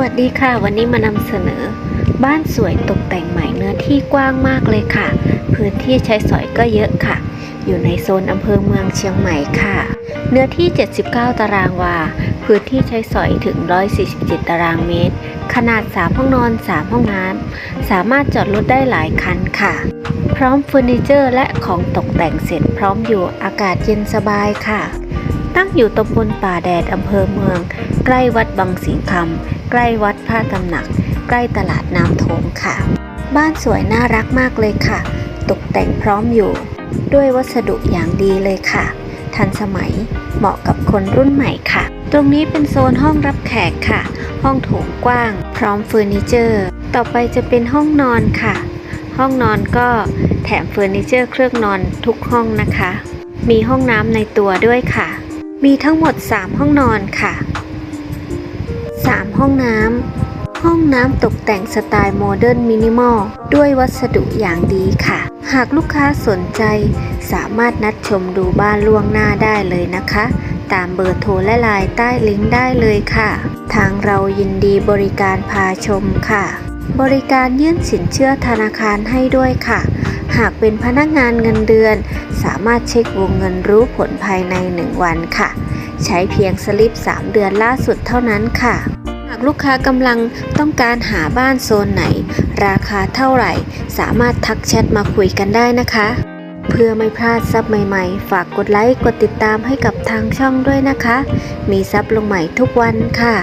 วัสดีค่ะ วันนี้มานำเสนอ บ้านสวยตกแต่งใหม่เนื้อที่กว้างมากเลยค่ะ พื้นที่ใช้สอยก็เยอะค่ะ อยู่ในโซนอำเภอเมืองเชียงใหม่ค่ะ เนื้อที่ 79 ตารางวา พื้นที่ใช้สอยถึง 147 ตารางเมตร ขนาด 3 ห้องนอน 3 ห้องน้ำสามารถจอดรถได้หลายคันค่ะ พร้อมเฟอร์นิเจอร์และของตกแต่งเสร็จพร้อมอยู่อากาศเย็นสบายค่ะ ตั้งอยู่ตำบลป่าแดดอำเภอเมือง ใกล้วัดบางสิงคำใกล้วัดพระตำหนัก ใกล้ตลาดน้ำโถงค่ะ บ้านสวยน่ารักมากเลยค่ะ ตกแต่งพร้อมอยู่ ด้วยวัสดุอย่างดีเลยค่ะ ทันสมัยเหมาะกับคนรุ่นใหม่ค่ะ ตรงนี้เป็นโซนห้องรับแขกค่ะ ห้องโถงกว้าง พร้อมเฟอร์นิเจอร์ ต่อไปจะเป็นห้องนอนค่ะ ห้องนอนก็แถมเฟอร์นิเจอร์เครื่องนอนทุกห้องนะคะ มีห้องน้ำในตัวด้วยค่ะ มีทั้งหมด 3 ห้องนอนค่ะ 3 ห้องน้ำ ห้องน้ำตกแต่งสไตล์โมเดิร์นมินิมอลด้วยวัสดุอย่างดีค่ะ หากลูกค้าสนใจ สามารถนัดชมดูบ้านล่วงหน้าได้เลยนะคะ ตามเบอร์โทรและไลน์ใต้ลิงก์ได้เลยค่ะ ทางเรายินดีบริการพาชมค่ะ บริการยื่นสินเชื่อธนาคารให้ด้วยค่ะ หากเป็นพนักงานเงินเดือน สามารถเช็ควงเงินรู้ผลภายใน 1 วันค่ะ ใช้เพียงสลิป 3 เดือนล่าสุดเท่านั้นค่ะ หากลูกค้ากำลังต้องการหาบ้านโซนไหน ราคาเท่าไหร่ สามารถทักแชทมาคุยกันได้นะคะ เพื่อไม่พลาดซับใหม่ๆ ฝากกดไลค์กดติดตามให้กับทางช่องด้วยนะคะ มีซับลงใหม่ทุกวันค่ะ